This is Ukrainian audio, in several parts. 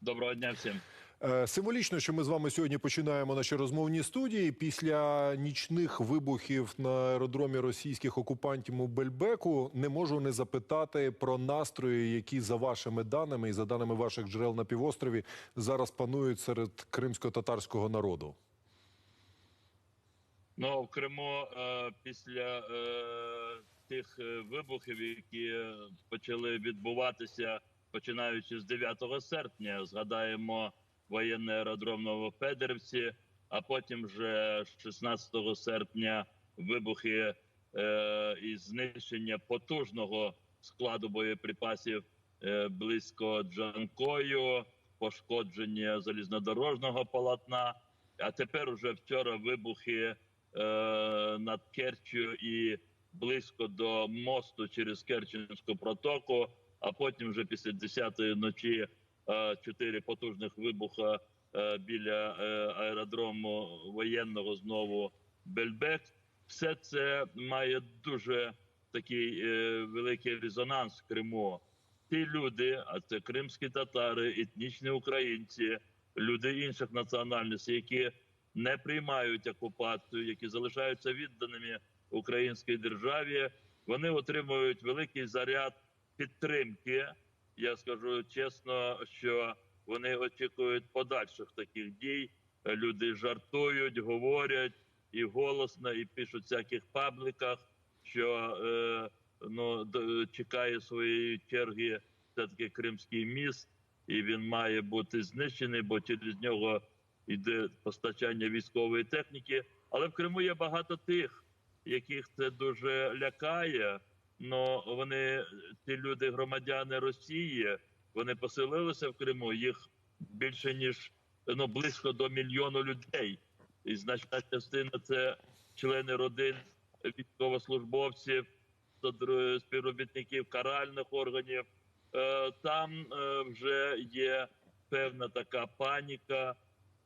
Доброго дня всім. Е, Символічно, що ми з вами сьогодні починаємо наші розмовні студії після нічних вибухів на аеродромі російських окупантів у Бельбеку. Не можу не запитати про настрої, які за вашими даними і за даними ваших джерел на півострові зараз панують серед кримсько-татарського народу. Ну в Криму е, після е, тих е, вибухів, які е, почали відбуватися починаючи з 9 серпня, згадаємо воєнний аеродром Новофедерівці, а потім вже 16 серпня вибухи е, і знищення потужного складу боєприпасів е, близько Джанкою, пошкодження залізнодорожного полотна. А тепер уже вчора вибухи е, над Керчю і близько до мосту через Керченську протоку. А потім, вже після 10-ї ночі, е, чотири потужних вибуха е, біля е, аеродрому воєнного знову Бельбек. Все це має дуже такий великий резонанс в Криму. Ті люди, а це кримські татари, етнічні українці, люди інших національностей, які не приймають окупацію, які залишаються відданими українській державі, вони отримують великий заряд підтримки. Я скажу чесно, що вони очікують подальших таких дій. Люди жартують, говорять і голосно, і пишуть всяких пабліках, що е, ну чекає своєї черги все таки Кримський міст, і він має бути знищений, бо через нього йде постачання військової техніки. Але в Криму є багато тих, яких це дуже лякає. Но вони ці люди, громадяни Росії, вони поселилися в Криму. Їх більше ніж ну близько до мільйону людей, і значна частина це члени родин військовослужбовців, співробітників каральних органів. Е, Там е, вже є певна така паніка.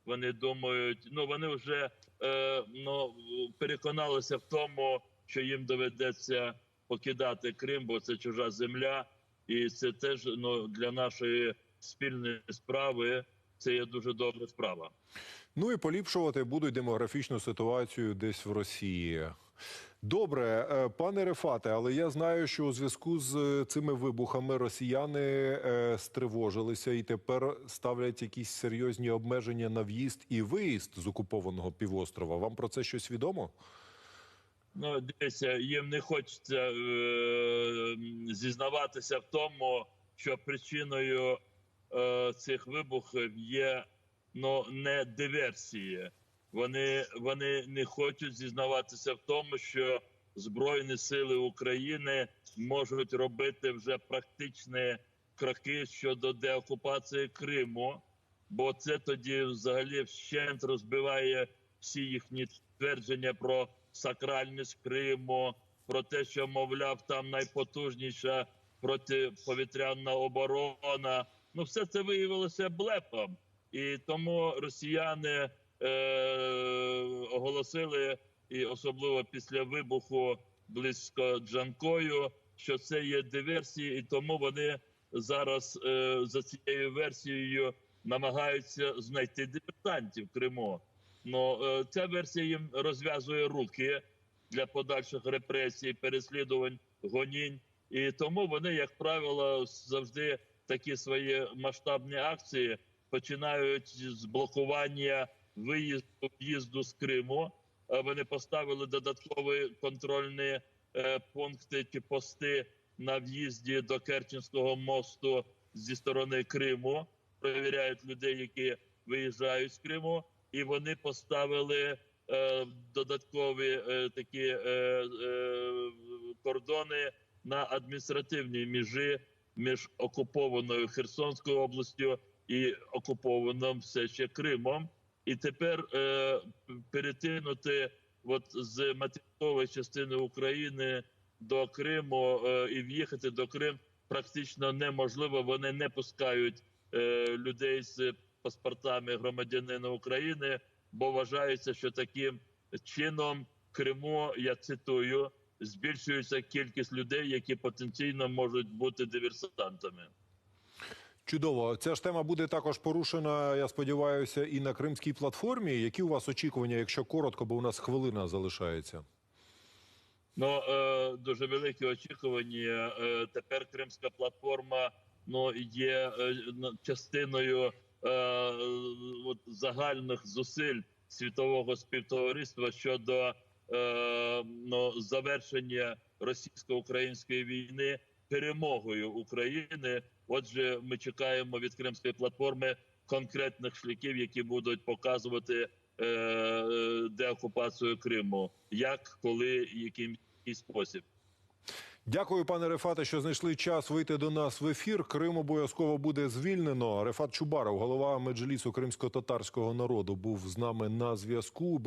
Вони думають, ну вони вже е, ну, переконалися в тому, що їм доведеться покидати Крим, бо це чужа земля, і це теж ну для нашої спільної справи. Це є дуже добра справа. Ну і поліпшувати будуть демографічну ситуацію десь в Росії. Добре, е, пане Рефате, але я знаю, що у зв'язку з е, цими вибухами росіяни е, стривожилися і тепер ставлять якісь серйозні обмеження на в'їзд і виїзд з окупованого півострова. Вам про це щось відомо? Ну, дивіться, їм не хочеться е, зізнаватися в тому, що причиною е, цих вибухів є ну, не диверсії. Вони, вони не хочуть зізнаватися в тому, що Збройні сили України можуть робити вже практичні кроки щодо деокупації Криму, бо це тоді взагалі вщент розбиває всі їхні твердження про сакральність Криму, про те, що мовляв, там найпотужніша протиповітряна оборона. Ну, все це виявилося блефом, і тому росіяни е, оголосили, і особливо після вибуху близько Джанкою, що це є диверсії, і тому вони зараз е, за цією версією намагаються знайти диверсантів Криму. Ну е, ця версія їм розв'язує руки для подальших репресій, переслідувань, гонінь. І тому вони, як правило, завжди такі свої масштабні акції починають з блокування виїзду в'їзду з Криму. Е, Вони поставили додаткові контрольні е, пункти чи пости на в'їзді до Керченського мосту зі сторони Криму. Перевіряють людей, які виїжджають з Криму, і вони поставили е, додаткові е, такі е, е, кордони на адміністративній межі між окупованою Херсонською областю і окупованим все ще Кримом. І тепер е, перетинути от з материкової частини України до Криму е, і в'їхати до Крим практично неможливо. Вони не пускають е, людей з паспортами громадянина України, бо вважається, що таким чином в Криму, я цитую, збільшується кількість людей, які потенційно можуть бути диверсантами. Чудово. Ця ж тема буде також порушена, я сподіваюся, і на кримській платформі. Які у вас очікування, якщо коротко, бо у нас хвилина залишається? Ну е, дуже великі очікування. Е, тепер Кримська платформа ну є е, частиною от, загальних зусиль світового співтовариства щодо е, ну, завершення російсько-української війни перемогою України. Отже, ми чекаємо від Кримської платформи конкретних шляхів, які будуть показувати е, е, деокупацію Криму, як, коли, яким і спосіб. Дякую, пане Рефате, що знайшли час вийти до нас в ефір. Крим обов'язково буде звільнено. Рефат Чубаров, голова меджлісу кримсько-татарського народу, був з нами на зв'язку.